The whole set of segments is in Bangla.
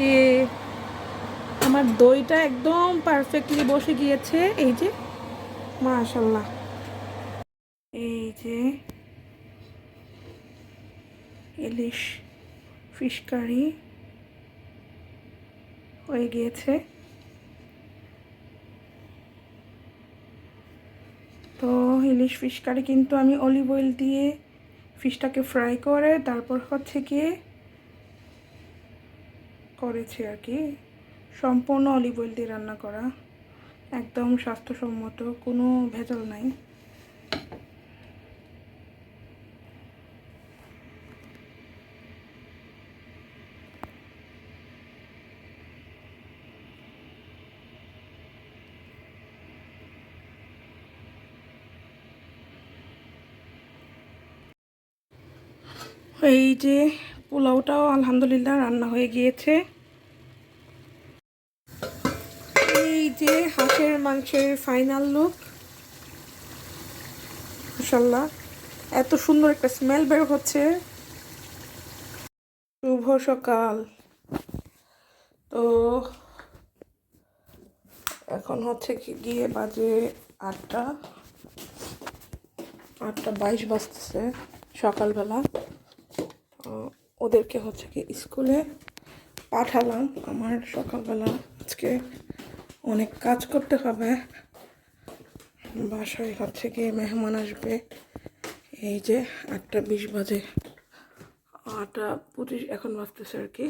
এ, আমার দইটা একদম পারফেক্টলি বসে গিয়েছে। এই যে মাশাল্লাহ এই যে ইলিশ ফিশ কারি হয়ে গিয়েছে। তো ইলিশ ফিশ কারি কিন্তু আমি অলিভ অয়েল দিয়ে ফিশটাকে ফ্রাই করে তারপর হচ্ছে গিয়ে করেছি আর কি। সম্পূর্ণ অলিভ অয়েল দিয়ে রান্না করা। একদম স্বাস্থ্যসম্মত, কোনো ভেজাল নাই। এই যে পোলাওটাও আলহামদুলিল্লাহ রান্না হয়ে গিয়েছে। এই হাঁসের, মাংসের ফাইনাল লুক মাশাল্লাহ এত সুন্দর একটা স্মেল বের হচ্ছে। শুভ সকাল। তো এখন হচ্ছে কি গিয়ে বাজে আটটা। আটটা বাইশ বাজতেছে সকালবেলা। ওদেরকে হচ্ছে কি স্কুলে পাঠালাম আমার সকালবেলা আজকে। অনেক কাজ করতে হবে। বাসায় হচ্ছে কি মেহমান আসবে। এই যে আটটা বিশ বাজে। আটটা পঁচিশ এখন বাজতেছে আর কি।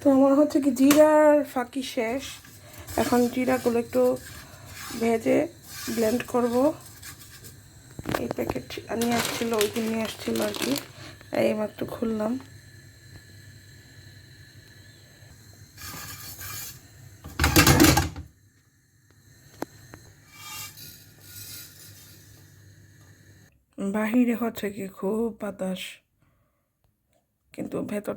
তো আমার হচ্ছে কি জিরার ফাঁকি শেষ। এখন জিরাগুলো একটু ভেজে ব্লেন্ড করব। এই প্যাকেট নিয়ে আসছিল, ওই দিন নিয়ে আসছিল আর কি। এই মাত্র খুললাম। বাহিরে হচ্ছে কি খুব বাতাস। কিন্তু ভেতর,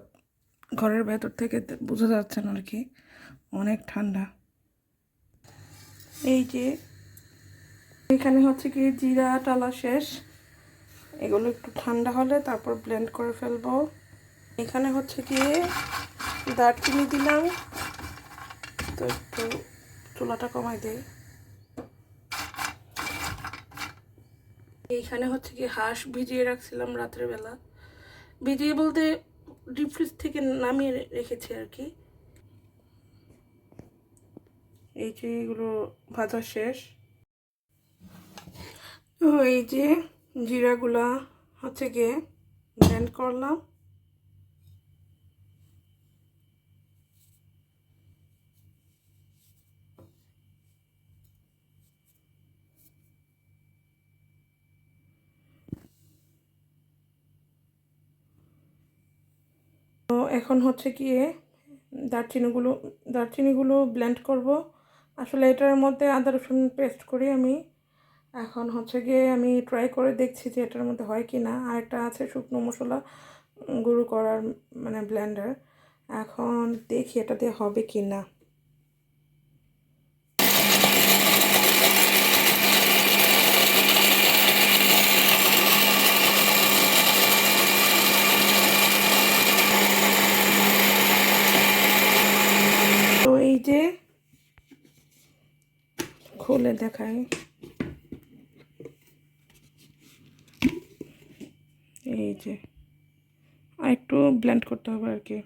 ঘরের ভেতর থেকে বোঝা যাচ্ছে না আর কি, অনেক ঠান্ডা। এই যে, এখানে হচ্ছে কি জিরা টালা শেষ। এগুলো একটু ঠান্ডা হলে তারপর ব্লেন্ড করে ফেলব। এখানে হচ্ছে কি দারচিনি দিলাম। তো একটু চুলাটা কমাই দেই। এইখানে হচ্ছে কি হাঁস ভিজিয়ে রাখছিলাম রাত্রের বেলা। ভিজিয়ে বলতে ডিপ ফ্রিজ থেকে নামিয়ে রেখেছি আর কি। এই যে এগুলো ভাজা শেষ। তো এই যে জিরাগুলা হচ্ছে গিয়ে ব্লেন্ড করলাম তো এখন হচ্ছে গিয়ে দারচিনিগুলো দারচিনিগুলো ব্লেন্ড করব। আসলে এটার মধ্যে আদা রসুন পেস্ট করি আমি। এখন হচ্ছে গিয়ে আমি ট্রাই করে দেখছি যে এটার মধ্যে হয় কি না আর একটা আছে শুকনো মশলা গুঁড়ো করার মানে ব্লেন্ডার এখন দেখি এটা দিয়ে হবে কি না তো এই যে খুলে দেখাই। এই যে আর একটু ব্লেন্ড করতে হবে আর কি।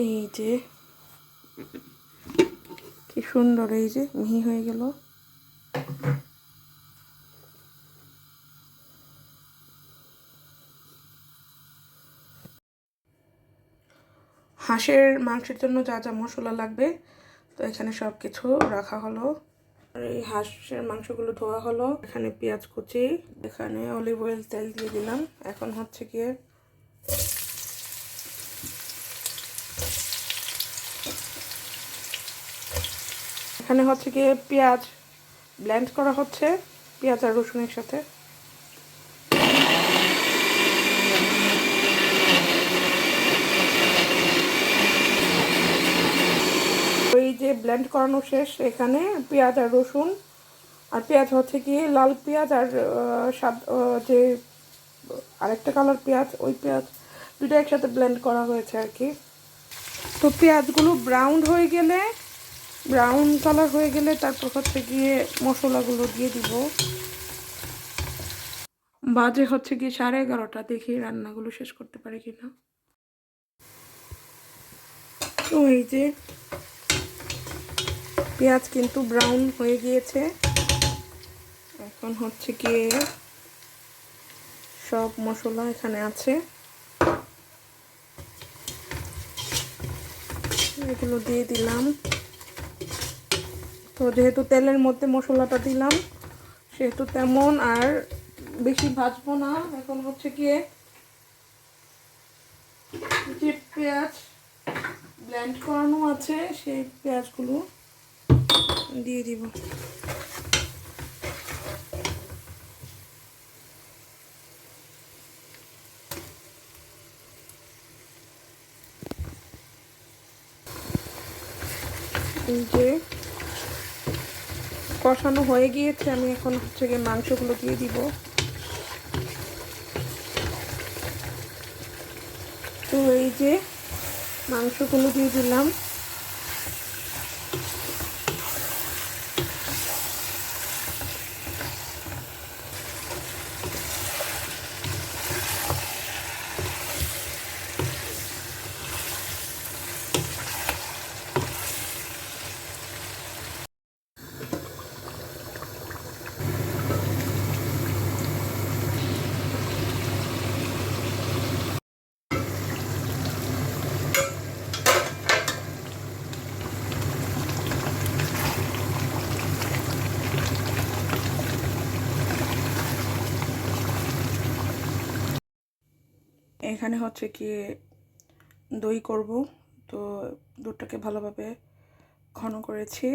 এই যে, কি সুন্দর, এই যে মিহি হয়ে গেল। হাঁসের মাংসের জন্য যা যা মশলা লাগবে, তো এখানে সব কিছু রাখা হলো। আর এই হাঁসের মাংসগুলো ধোয়া হলো। এখানে পেঁয়াজ কুচি, এখানে অলিভ অয়েল তেল দিয়ে দিলাম। এখন হচ্ছে গিয়ে এখানে হচ্ছে গিয়ে পেঁয়াজ ব্লেন্ড করা হচ্ছে, পেঁয়াজ আর রসুনের সাথে ওই যে ব্লেন্ড করানো শেষ। এখানে পেঁয়াজ আর রসুন আর পেঁয়াজ হচ্ছে কি লাল পেঁয়াজ আর যে আরেকটা কালার পেঁয়াজ, ওই পেঁয়াজ দুটো একসাথে ব্লেন্ড করা হয়েছে আর কি। তো পেঁয়াজগুলো ব্রাউন হয়ে গেলে ব্রাউন কালার হয়ে গেলে তারপর হচ্ছে গিয়ে মশলাগুলো দিয়ে দিব। বাজে হচ্ছে গিয়ে সাড়ে এগারোটা, দেখি রান্নাগুলো শেষ করতে পারি কিনা। তো এই যে পেঁয়াজ কিন্তু ব্রাউন হয়ে গিয়েছে। এখন হচ্ছে গিয়ে সব মশলা এখানে আছে। এগুলো দিয়ে দিলাম। তো যেহেতু তেলের মধ্যে মশলাটা দিলাম, সেহেতু তেমন আর বেশি ভাজবো না। এখন হচ্ছে গিয়ে যে পেঁয়াজ ব্ল্যান্ড করানো আছে, সেই পেঁয়াজগুলো দিয়ে দিব। যে কষানো হয়ে গিয়েছে, আমি এখন হচ্ছে গিয়ে মাংসগুলো দিয়ে দিব। তো এই যে মাংসগুলো দিয়ে দিলাম। এখানে হচ্ছে কি দই করব। তো দুধটাকে ভালোভাবে ঘন করেছি।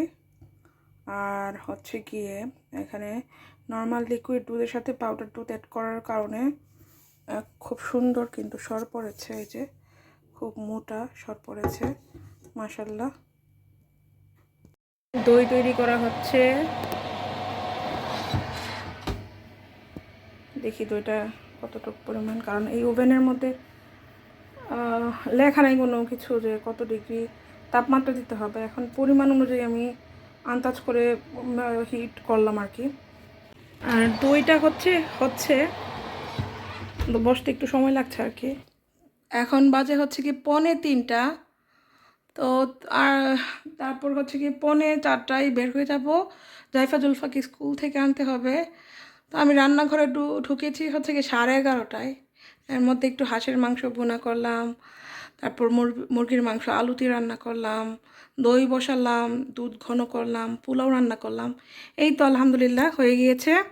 আর হচ্ছে গিয়ে এখানে নর্মাল লিকুইড দুধের সাথে পাউডার দুধ অ্যাড করার কারণে খুব সুন্দর কিন্তু সর পড়েছে এই যে, খুব মোটা সর পড়েছে মাসাল্লাহ দই তৈরি করা হচ্ছে। দেখি দইটা কতটুকু পরিমাণ? কারণ এই ওভেনের মধ্যে লেখা নাই কোনো কিছু যে কত ডিগ্রি তাপমাত্রা দিতে হবে। এখন পরিমাণ অনুযায়ী আমি আন্দাজ করে হিট করলাম আর কি। আর দইটা হচ্ছে হচ্ছে, বসতে একটু সময় লাগছে আর কি। এখন বাজে হচ্ছে কি পনে তিনটা। তো আর তারপর হচ্ছে কি পনে চারটায় বের হয়ে যাব। জাইফা জুলফাকে স্কুল থেকে আনতে হবে। তো আমি রান্নাঘরে ঢুকেছি হচ্ছে কি সাড়ে এগারোটায়। এর মধ্যে একটু হাঁসের মাংস বোনা করলাম, তারপর মুরগি- মুরগির মাংস আলুতে রান্না করলাম, দই বসালাম, দুধ ঘন করলাম, পোলাও রান্না করলাম। এই তো আলহামদুলিল্লাহ হয়ে গিয়েছে।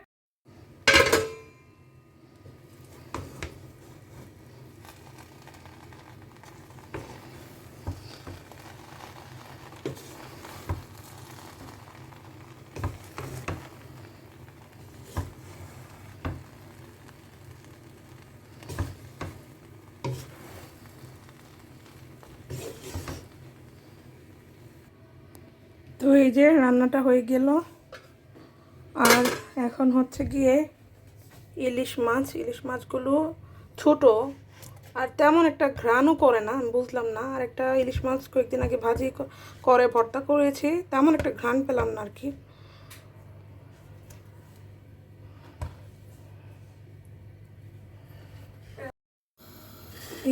এই যে রান্নাটা হয়ে গেল। আর এখন হচ্ছে গিয়ে ইলিশ মাছ। ইলিশ মাছগুলো ছোট, আর তেমন একটা ঘ্রাণও করে না, আমি বুঝলাম না। আর একটা ইলিশ মাছ কয়েকদিন আগে ভাজি করে, ভর্তা করেছি, তেমন একটা ঘ্রাণ পেলাম না আর কি।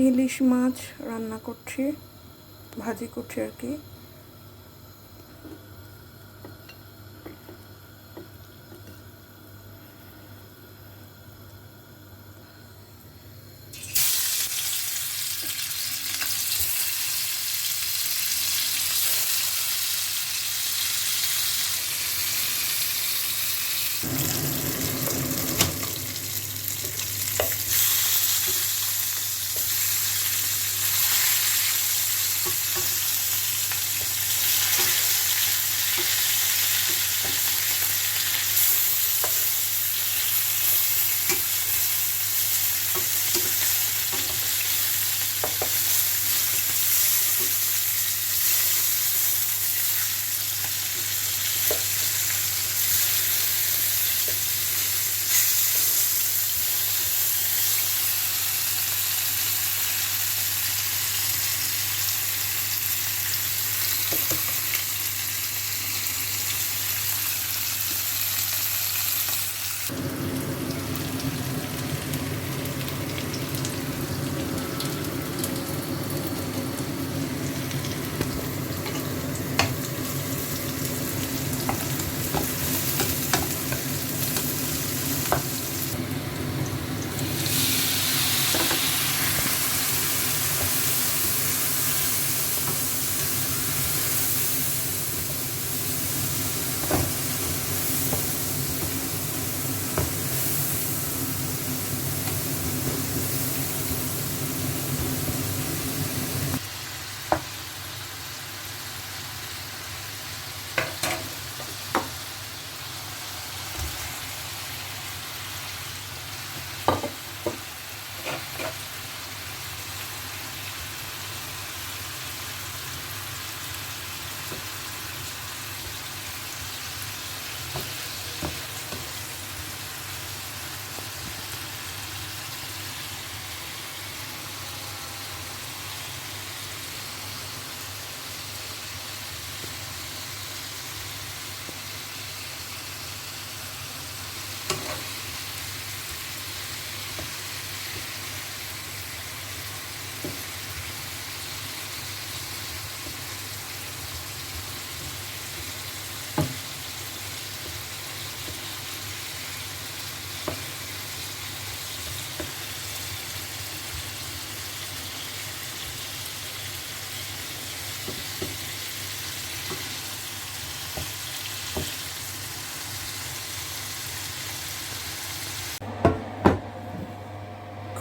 ইলিশ মাছ রান্না করছি, ভাজি করছি আর কি।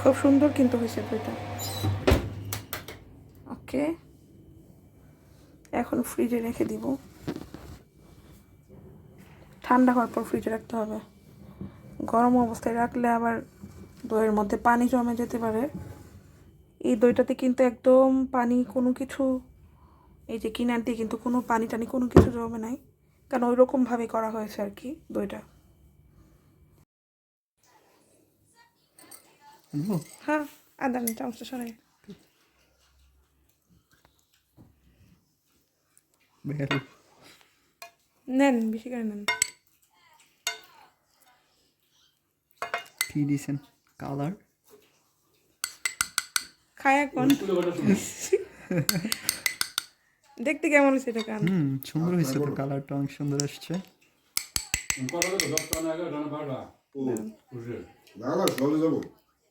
খুব সুন্দর কিন্তু হয়েছে দইটা। ওকে। এখন ফ্রিজে রেখে দিব। ঠান্ডা হওয়ার পর ফ্রিজে রাখতে হবে। গরম অবস্থায় রাখলে আবার দইয়ের মধ্যে পানি জমে যেতে পারে। এই দইটাতে কিন্তু একদম পানি কোনো কিছু, এই যে কিনার দিয়ে কিন্তু কোনো পানি টানি কোনো কিছু জমে নাই। কারণ ওই রকমভাবে করা হয়েছে আর কি দইটা। হ্যাঁ আদা নি চামচটা সরাই। নেন বেশি করে নেন। কি দিয়েছেন কালার? খায় এখন দেখতে কেমন হয়েছে এটা কান? হুম সুন্দর হয়েছে তো কালারটা অনেক সুন্দর আসছে। Enquadra do Dr.